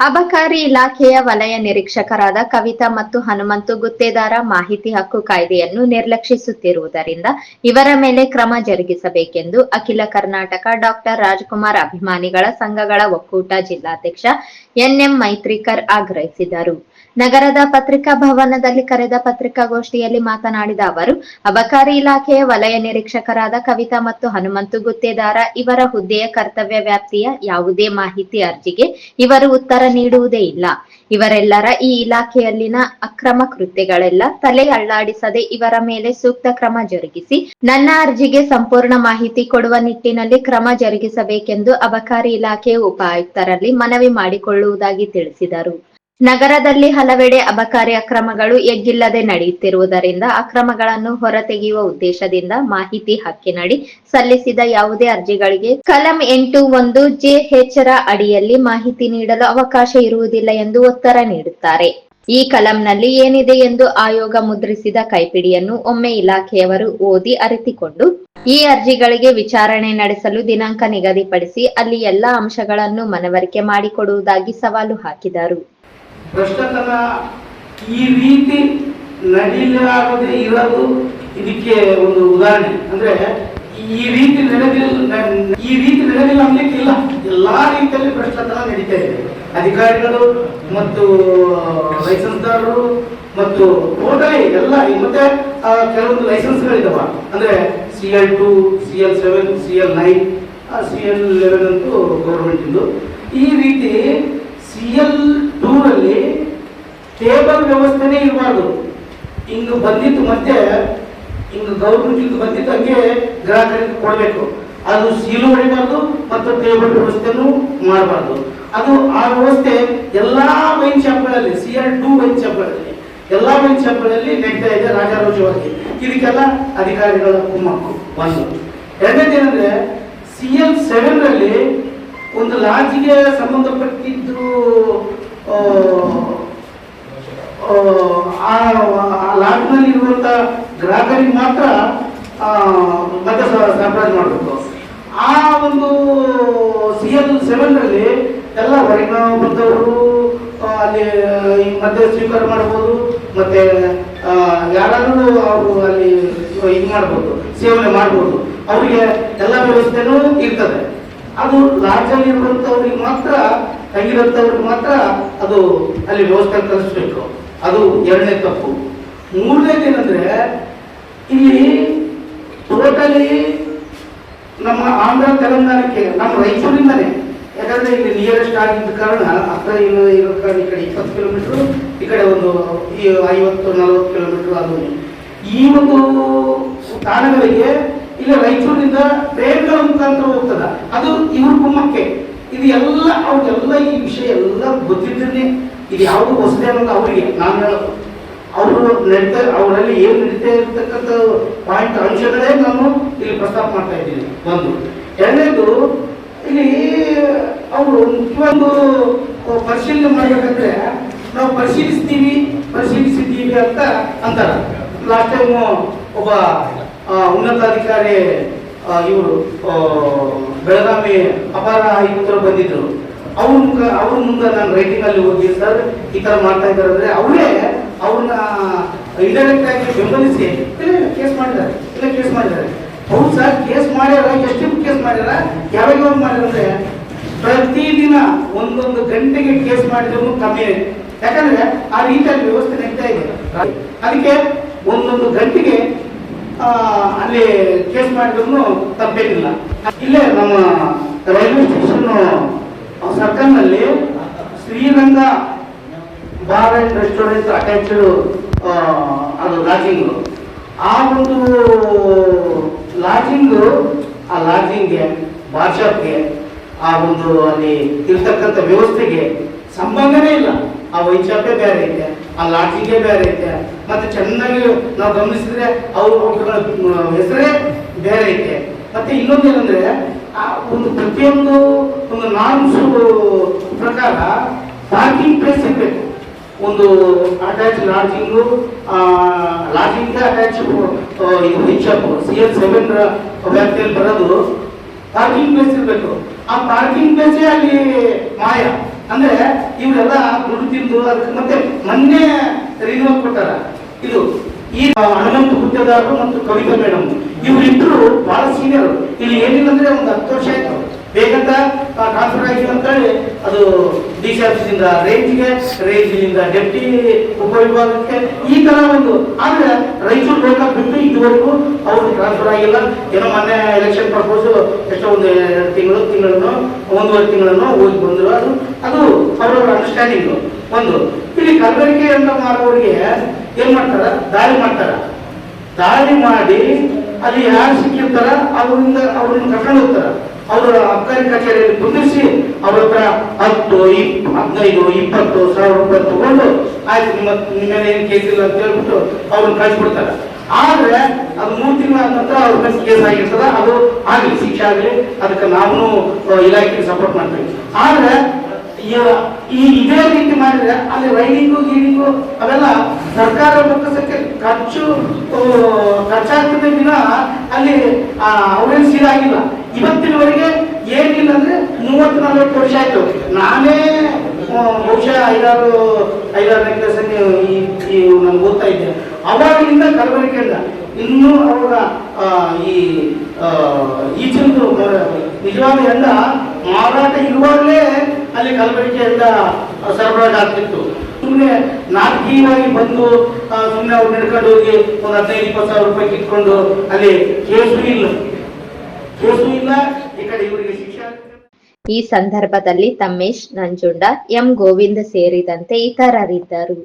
ಅಬಕಾರಿ ಇಲಾಖೆಯ ವಲಯ ನಿರೀಕ್ಷಕರಾದ ಕವಿತಾ ಮತ್ತು ಹನುಮಂತು ಗುತ್ತೇದಾರ ಮಾಹಿತಿ ಹಕ್ಕು ಕಾಯ್ದೆಯನ್ನು ನಿರ್ಲಕ್ಷಿಸುತ್ತಿರುವುದರಿಂದ ಇವರ ಮೇಲೆ ಕ್ರಮ ಜರುಗಿಸಬೇಕೆಂದು ಅಖಿಲ ಕರ್ನಾಟಕ ಡಾಕ್ಟರ್ ರಾಜ್ಕುಮಾರ್ ಅಭಿಮಾನಿಗಳ ಸಂಘಗಳ ಒಕ್ಕೂಟ ಜಿಲ್ಲಾಧ್ಯಕ್ಷ ಎನ್ಎಂ ಮೈತ್ರಿಕರ್ ಆಗ್ರಹಿಸಿದರು. ನಗರದ ಪತ್ರಿಕಾ ಭವನದಲ್ಲಿ ಕರೆದ ಪತ್ರಿಕಾಗೋಷ್ಠಿಯಲ್ಲಿ ಮಾತನಾಡಿದ ಅವರು, ಅಬಕಾರಿ ಇಲಾಖೆಯ ವಲಯ ನಿರೀಕ್ಷಕರಾದ ಕವಿತಾ ಮತ್ತು ಹನುಮಂತು ಗುತ್ತೇದಾರ ಇವರ ಹುದ್ದೆಯ ಕರ್ತವ್ಯ ವ್ಯಾಪ್ತಿಯ ಯಾವುದೇ ಮಾಹಿತಿ ಅರ್ಜಿಗೆ ಇವರು ಉತ್ತರ ನೀಡುವುದೇ ಇಲ್ಲ. ಇವರೆಲ್ಲರ ಈ ಇಲಾಖೆಯಲ್ಲಿನ ಅಕ್ರಮ ಕೃತ್ಯಗಳೆಲ್ಲ ತಲೆ ಅಳ್ಳಾಡಿಸದೆ ಇವರ ಮೇಲೆ ಸೂಕ್ತ ಕ್ರಮ ಜರುಗಿಸಿ, ನನ್ನ ಅರ್ಜಿಗೆ ಸಂಪೂರ್ಣ ಮಾಹಿತಿ ಕೊಡುವ ನಿಟ್ಟಿನಲ್ಲಿ ಕ್ರಮ ಜರುಗಿಸಬೇಕೆಂದು ಅಬಕಾರಿ ಇಲಾಖೆಯ ಉಪ ಆಯುಕ್ತರಲ್ಲಿ ಮನವಿ ಮಾಡಿಕೊಳ್ಳುವುದಾಗಿ ತಿಳಿಸಿದರು. ನಗರದಲ್ಲಿ ಹಲವೆಡೆ ಅಬಕಾರಿ ಅಕ್ರಮಗಳು ಎಗ್ಗಿಲ್ಲದೆ ನಡೆಯುತ್ತಿರುವುದರಿಂದ ಅಕ್ರಮಗಳನ್ನು ಹೊರತೆಗೆಯುವ ಉದ್ದೇಶದಿಂದ ಮಾಹಿತಿ ಹಕ್ಕಿನಡಿ ಸಲ್ಲಿಸಿದ ಯಾವುದೇ ಅರ್ಜಿಗಳಿಗೆ ಕಲಂ ಎಂಟು ಒಂದು ಜೆ ಹೆಚರ ಅಡಿಯಲ್ಲಿ ಮಾಹಿತಿ ನೀಡಲು ಅವಕಾಶ ಇರುವುದಿಲ್ಲ ಎಂದು ಉತ್ತರ ನೀಡುತ್ತಾರೆ. ಈ ಕಲಂನಲ್ಲಿ ಏನಿದೆ ಎಂದು ಆಯೋಗ ಮುದ್ರಿಸಿದ ಕೈಪಿಡಿಯನ್ನು ಒಮ್ಮೆ ಇಲಾಖೆಯವರು ಓದಿ ಅರಿತಿಕೊಂಡು, ಈ ಅರ್ಜಿಗಳಿಗೆ ವಿಚಾರಣೆ ನಡೆಸಲು ದಿನಾಂಕ ನಿಗದಿಪಡಿಸಿ ಅಲ್ಲಿ ಎಲ್ಲಾ ಅಂಶಗಳನ್ನು ಮನವರಿಕೆ ಮಾಡಿಕೊಡುವುದಾಗಿ ಸವಾಲು ಹಾಕಿದರು. ಭ್ರಷ್ಟತನ ಈ ರೀತಿ ನಡೀಲಾಗದೆ ಇರೋದು ಇದಕ್ಕೆ ಒಂದು ಉದಾಹರಣೆ. ಅಂದ್ರೆ ಈ ರೀತಿ ನಡೆದಿಲ್ಲ ಈ ರೀತಿ ನಡೆದಿಲ್ಲ ಅನ್ಲಿಕ್ಕೆ ಇಲ್ಲ. ಎಲ್ಲಾ ರೀತಿಯಲ್ಲಿ ಭ್ರಷ್ಟತನ ನಡೀತಾ ಇದೆ. ಅಧಿಕಾರಿಗಳು ಮತ್ತು ಲೈಸೆನ್ಸ್ದಾರರು ಮತ್ತು ಟೋಟಲಿ ಎಲ್ಲ ಮತ್ತೆ ಕೆಲವೊಂದು ಲೈಸೆನ್ಸ್ಗಳಿದಾವ ಅಂದ್ರೆ C L two C L seven C L nine C L eleven ಅಂತೂ ಗೌರ್ಮೆಂಟ್ ಇಂದು ಈ ರೀತಿ ಸಿ ಎಲ್ ಟೂರಲ್ಲಿ ಟೇಬಲ್ ವ್ಯವಸ್ಥೆನೇ ಇರಬಾರ್ದು. ಹಿಂಗೆ ಬಂದಿತ್ತು ಮತ್ತೆ ಹಿಂಗೆ ಗೌರ್ಮೆಂಟ್ ಬಂದಿತ್ತು ಹಂಗೆ ಗ್ರಾಹಕರಿಗೆ ಕೊಡಬೇಕು. ಅದು ಸೀಲು ಹೊಡಿಬಾರ್ದು ಮತ್ತು ಟೇಬಲ್ ವ್ಯವಸ್ಥೆನೂ ಮಾಡಬಾರ್ದು. ಅದು ಆ ವ್ಯವಸ್ಥೆ ಎಲ್ಲಾ ವೈನ್ ಶಾಪ್ಗಳಲ್ಲಿ ಸಿ ಎಲ್ ಟೂ ವೈನ್ ಶಾಪ್ಗಳಲ್ಲಿ ಎಲ್ಲಾ ವೈನ್ ಶಾಪ್ಗಳಲ್ಲಿ ನಡೀತಾ ಇದೆ ರಾಜಾರೋಜವಾಗಿ ಇದಕ್ಕೆಲ್ಲ ಅಧಿಕಾರಿಗಳ ಕುಮ್ಮಕ್ಕು. ಒಂದು. ಎರಡನೇದೇನೆಂದ್ರೆ ಸಿ ಎಲ್ ಸೆವೆನ್ ರಲ್ಲಿ ಒಂದು ಲಾಜಿಗೆ ಸಂಬಂಧಪಟ್ಟಿದ್ದು ಆ, ಇರುವಂತ ಗ್ರಾಹಕರಿಗೆ ಮಾತ್ರ ಸ- ಸರಬರಾಜು ಮಾಡಬೇಕು. ಆ ಒಂದು ಸಿ ಎಲ್ ಸೆವೆನ್ ಅಲ್ಲಿ ಎಲ್ಲ ಹೊರಗಿನ ಬಂದವರು ಅಲ್ಲಿ ಈ ಮದ್ಯ ಸ್ವೀಕಾರ ಮಾಡ್ಬೋದು ಮತ್ತೆ ಯಾರಾದರೂ ಅವರು ಅಲ್ಲಿ ಇದು ಮಾಡ್ಬೋದು ಸೇವನೆ ಮಾಡ್ಬೋದು ಅವರಿಗೆ ಎಲ್ಲ ವ್ಯವಸ್ಥೆನೂ ಇರ್ತದೆ. ಅದು ಲಾಡ್ಜಲ್ಲಿ ಇರುವಂತವ್ರಿಗೆ ಮಾತ್ರ ತಂಗಿರುವಂತವ್ರಿಗೆ ಮಾತ್ರ ಅದು ಅಲ್ಲಿ ವ್ಯವಸ್ಥೆ ಕಲಿಸ್ಬೇಕು ಅದು ಎರಡನೇ ತಪ್ಪು. ಮೂರನೇದು ಏನಂದ್ರೆ, ಇಲ್ಲಿ ಟೋಟಲಿ ನಮ್ಮ ಆಂಧ್ರ, ತೆಲಂಗಾಣಕ್ಕೆ, ನಮ್ಮ ರಾಯಚೂರಿಂದನೇ. ಯಾಕಂದ್ರೆ ಇಲ್ಲಿ ನಿಯರೆಸ್ಟ್ ಆಗಿದ್ದ ಕಾರಣ ಹತ್ರ ಇರೋ ಇರೋ ಕಾರಣ ಈ ಕಡೆ ಇಪ್ಪತ್ತು ಕಿಲೋಮೀಟರ್ ಈ ಕಡೆ ಒಂದು ಐವತ್ತು, ನಲವತ್ತು ಕಿಲೋಮೀಟರ್ ಅದು ಈ ಒಂದು ತಾಣಗಳಿಗೆ ಇಲ್ಲಿ ರಾಯಚೂರಿನಿಂದ ಟ್ರೈನ್ಗಳ ಮುಖಾಂತರ ಹೋಗ್ತದ. ಅದು ಇವ್ರ ಕುಮ್ಮಕ್ಕೆ ಇದು ಎಲ್ಲ ಅವ್ರಿಗೆಲ್ಲ ಈ ವಿಷಯ ಎಲ್ಲ ಗೊತ್ತಿದ್ದೇನೆ ಇದು ಯಾವುದು ಹೊಸದೇ ಅನ್ನೋದು ಅವರಿಗೆ ನಾನು ಹೇಳೋದು. ಅವರು ನಡೀತಾ, ಅವರಲ್ಲಿ ಏನು ನಡೀತಾ ಇರ್ತಕ್ಕಂಥ ಪಾಯಿಂಟ್ ಅಂಶಗಳೇ ನಾನು ಇಲ್ಲಿ ಪ್ರಸ್ತಾಪ ಮಾಡ್ತಾ ಇದ್ದೀನಿ. ಒಂದು. ಎರಡನೇದು, ಇಲ್ಲಿ ಅವರು ಮುಖ್ಯವಾಗಿ ಪರಿಶೀಲನೆ ಮಾಡ್ಬೇಕಂದ್ರೆ ನಾವು ಪರಿಶೀಲಿಸ್ತೀವಿ, ಪರಿಶೀಲಿಸಿದ್ದೀವಿ ಅಂತ ಅಂತಾರೆ. ಲಾಸ್ಟ್ ಟೈಮು ಒಬ್ಬ ಉನ್ನತಾಧಿಕಾರಿ ಇವರು ಬೆಳಗಾವಿ ಅಪಾರ ಆಯುಕ್ತರು ಬಂದಿದ್ರು. ಅವ್ರ ಮುಖ ಅವ್ರ ಮುಂದೆ ನಾನು ರೈಟಿಂಗ್ ಅಲ್ಲಿ ಹೋಗಿ ಸರ್ ಈ ತರ ಮಾಡ್ತಾ ಇದ್ದಾರೆ ಅವರೇ ಅವ್ರನ್ನ ಇಂಡೈರೆಕ್ಟ್ ಆಗಿ ಬೆಂಬಲಿಸಿ ಕೇಸ್ ಮಾಡಿದ್ದಾರೆ. ಇಲ್ಲ ಕೇಸ್ ಮಾಡಿದ್ದಾರೆ. ಹೌದು ಸರ್ ಕೇಸ್ ಮಾಡ್ಯಾರ ಎಷ್ಟು ಕೇಸ್ ಮಾಡ್ಯಾರ? ಯಾವಾಗ ಮಾಡ್ಯಾರ ಅಂದ್ರೆ ಪ್ರತಿದಿನ ಒಂದೊಂದು ಗಂಟೆಗೆ ಕೇಸ್ ಮಾಡಿದ್ರು ಕಮ್ಮಿ. ಯಾಕಂದ್ರೆ ಆ ರೀತಿಯಲ್ಲಿ ವ್ಯವಸ್ಥೆ ನಡೀತಾ ಇದೆ. ಅದಕ್ಕೆ ಒಂದೊಂದು ಗಂಟೆಗೆ ಆ, ಅಲ್ಲಿ ಕೇಸ್ ಮಾಡಿದ್ರು ತಪ್ಪೇನಿಲ್ಲ. ಇಲ್ಲೇ ನಮ್ಮ railway station ಸರ್ಕಲ್ನಲ್ಲಿ Sriranga bar and restaurant attached ಅದು ಲಾಜಿಂಗ್ ಆ ಒಂದು ಲಾಜಿಂಗ್ ಆ ಲಾಜಿಂಗ್ಗೆ ಬಾರ್ ಆ ಒಂದು ಅಲ್ಲಿ ಇರ್ತಕ್ಕಂಥ ವ್ಯವಸ್ಥೆಗೆ ಸಂಬಂಧನೇ ಇಲ್ಲ. ಆ ವೈನ್ ಬೇರೆ ಐತೆ. ಆ ಲಾಟ್ರಿಗೆ ಬೇರೆ ಐತೆ. ಮತ್ತೆ ಚೆನ್ನಾಗಿ ನಾವು ಗಮನಿಸಿದ್ರೆ ಅವ್ರ ಅವ್ರಗಳ ಹೆಸರೇ ಬೇರೆ ಐತೆ. ಮತ್ತೆ ಇನ್ನೊಂದು ಏನಂದ್ರೆ, ಆ, ಒಂದು ಪ್ರತಿಯೊಂದು ಒಂದು ನಾರ್ಮ್ಸ್ ಪ್ರಕಾರ ಪಾರ್ಕಿಂಗ್ ಪ್ಲೇಸ್ ಇರಬೇಕು. ಒಂದು ಅಟ್ಯಾಚ್ ಲಾಡ್ಜಿಂಗು ಲಾಡ್ಜಿಂಗ್ ಅಟ್ಯಾಚ್ ಇದು ಶಾಪ್ ಸಿ ಎಲ್ ಸೆವೆನ್ ವ್ಯಾಪ್ತಿಯಲ್ಲಿ ಬರೋದು ಪಾರ್ಕಿಂಗ್ ಪ್ಲೇಸ್ ಇರಬೇಕು. ಆ ಪಾರ್ಕಿಂಗ್ ಪ್ಲೇಸೇ ಅಲ್ಲಿ ಮಾಯ. ಅಂದ್ರೆ ಇವರೆಲ್ಲ ದುಡ್ಡು ತಿಂದು ಅದಕ್ಕೆ ಮತ್ತೆ ಮೊನ್ನೆ ರಿನ್ಯೂವಲ್ ಕೊಟ್ಟಾರ. ಇದು ಈ ಹನುಮಂತ ಹುದ್ದೆದಾರರು ಮತ್ತು ಕವಿತಾ ಮೇಡಮ್ ಇವರಿಬ್ರು ಬಹಳ ಸೀನಿಯರ್ ಇಲ್ಲಿ ಏನಿಲ್ಲ ಅಂದ್ರೆ ಒಂದು ಹತ್ತು ವರ್ಷ ಬೇಗಂತ ಟ್ರಾನ್ಸ್ಫರ್ ಆಗಿದೆ ಅಂತೇಳಿ ಅದು ಡಿ ಸಿ ಆಫೀಸಿಂದ ರೇಂಜ್ಗೆ ರೇಂಜಿನಿಂದ ಡೆಪ್ಟಿ ಉಪವಿಭಾಗಕ್ಕೆ ಈ ತರ ಒಂದು. ಆದ್ರೆ ರಾಯಚೂರು ಲೋಕಲ್ ಬಿಟ್ಟು ಇದುವರೆಗೂ ಅವ್ರಿಗೆ ಟ್ರಾನ್ಸ್ಫರ್ ಆಗಿಲ್ಲ. ಏನೋ ಮೊನ್ನೆ ಎಲೆಕ್ಷನ್ ಪರ್ಪೋಸ್ ಎಷ್ಟೋ ಒಂದು ಎರಡು ತಿಂಗಳು, ತಿಂಗಳನ್ನು, ಒಂದೂವರೆ ತಿಂಗಳನ್ನು ಹೋಗಿ ಬಂದ್ರು ಅದು ಅದು ಅವರವರ ಅಂಡರ್ಸ್ಟ್ಯಾಂಡಿಂಗ್ ಒಂದು, ಇಲ್ಲಿ ಕಲಬೆರಕೆ ಅಂತ ಮಾಡೋರಿಗೆ ಏನ್ ಮಾಡ್ತಾರ? ದಾಳಿ ಮಾಡ್ತಾರ. ದಾಳಿ ಮಾಡಿ ಅಲ್ಲಿ ಯಾರು ಸಿಕ್ಕಿರ್ತಾರ, ಅವರಿಂದ ಅವ್ರನ್ನ ಕರ್ಕೊಂಡು ಹೋಗ್ತಾರ. ಅವರ ಅಬ್ಕಾರಿ ಕಚೇರಿಯಲ್ಲಿ ಕುಂದಿರಿಸಿ ಅವ್ರ ಹತ್ರ ಹತ್ತು ಹದಿನೈದು, ಇಪ್ಪತ್ತು ಸಾವಿರ ರೂಪಾಯಿ ತಗೊಂಡು ಆಯ್ತು, ನಿಮ್ಮ ನಿಮ್ಮ ಮೇಲೆ ಏನು ಕೇಸ್ ಇಲ್ಲ ಅಂತ ಹೇಳ್ಬಿಟ್ಟು ಅವ್ರನ್ನ ಕಳಿಸ್ಬಿಡ್ತಾರೆ. ಆದ್ರೆ ಅದು ಮೂರು ತಿಂಗಳ ನಂತರ ಅವ್ರ ಮೇಲೆ ಕೇಸ್ ಆಗಿರ್ತದ, ಅದು ಆಗಲಿ, ಶಿಕ್ಷೆ ಆಗಲಿ, ಅದಕ್ಕೆ ನಾವು ಇಲಾಖೆಗೆ ಸಪೋರ್ಟ್ ಮಾಡ್ತೀವಿ ಆದ್ರೆ ಈ- ಇದೇ ರೀತಿ ಮಾಡಿದ್ರೆ ಅಲ್ಲಿ ರೈಡಿಂಗು ಗೀಡಿಂಗು ಅವೆಲ್ಲ ಸರ್ಕಾರ ಬೊಕ್ಕಸಕ್ಕೆ ಖರ್ಚು ಖರ್ಚಾಗ್ತದೆ ದಿನ ಅಲ್ಲಿ ಅವ್ರೇನು ಸೀರಾಗಿಲ್ಲ ಇವತ್ತಿನವರೆಗೆ ಏನಿಲ್ಲ ಅಂದ್ರೆ ಮೂವತ್ತು, ನಲ್ವತ್ತು ವರ್ಷ ಆಯ್ತು. ನಾನೇ ಬಹುಶಃ ಐದಾರು ಐದಾರು ಕ್ಲಾಸ್ ಈ ಈ ನಾನು ಓದ್ತಾ ಇದ್ದೆ. ಅವಾಗಿನಿಂದ ಕಲಬೆರಕೆಯಿಂದ ಇನ್ನೂ ಅವರ ಈ ಈಚಿಂದು ನಿಜವಾದ ಎಲ್ಲ ಮಾರಾಟ ಇರುವಾಗಲೇ ಅಲ್ಲಿ ಕಲಬೆರಕೆಯಿಂದ ಸರಬರಾಜು ಆಗ್ತಿತ್ತು. ಸುಮ್ಮನೆ ನಾಟಕೀಯವಾಗಿ ಬಂದು ಸುಮ್ಮನೆ ಅವ್ರು ನಡ್ಕೊಂಡು ಹೋಗಿ ಒಂದು ಹದಿನೈದು, ಇಪ್ಪತ್ತು ಸಾವಿರ ರೂಪಾಯಿ ಕಿತ್ಕೊಂಡು ಅಲ್ಲಿ ಕೇಸು ಇಲ್ಲ. ಕೇಸು ಇಲ್ಲ, ಈ ಕಡೆ ಇವರಿಗೆ ಶಿಕ್ಷೆ ಈ ಸಂದರ್ಭದಲ್ಲಿ ತಮ್ಮೇಶ್ ನಂಜುಂಡ, ಎಂ ಗೋವಿಂದ ಸೇರಿದಂತೆ ಇತರರಿದ್ದರು.